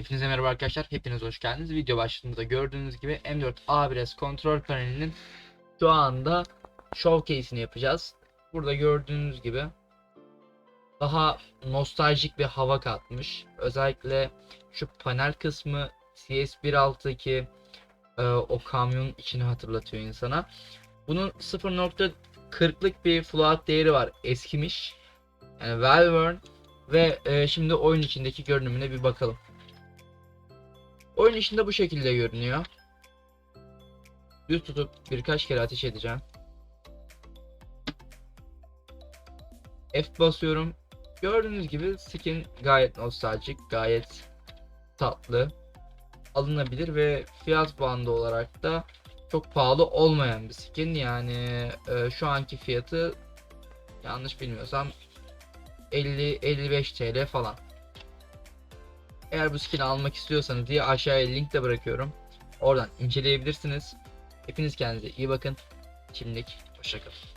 Hepinize merhaba arkadaşlar. Hepiniz hoş geldiniz. Video başlığında gördüğünüz gibi M4 A1S kontrol panelinin şu anda showcase'ini yapacağız. Burada gördüğünüz gibi daha nostaljik bir hava katmış. Özellikle şu panel kısmı CS1.6'daki e, o kamyonun içini hatırlatıyor insana. Bunun 0.40'lık bir float değeri var. Eskimiş. Yani well worn ve e, şimdi oyun içindeki görünümüne bir bakalım. Oyun içinde bu şekilde görünüyor. Düz tutup birkaç kere ateş edeceğim. F basıyorum. Gördüğünüz gibi skin gayet nostaljik, gayet tatlı, alınabilir ve fiyat bandı olarak da çok pahalı olmayan bir skin. Yani e, şu anki fiyatı yanlış bilmiyorsam 50-55 TL falan. Eğer bu skin'i almak istiyorsanız diye aşağıya link de bırakıyorum. Oradan inceleyebilirsiniz. Hepiniz kendinize iyi bakın. Şimdilik hoşçakalın.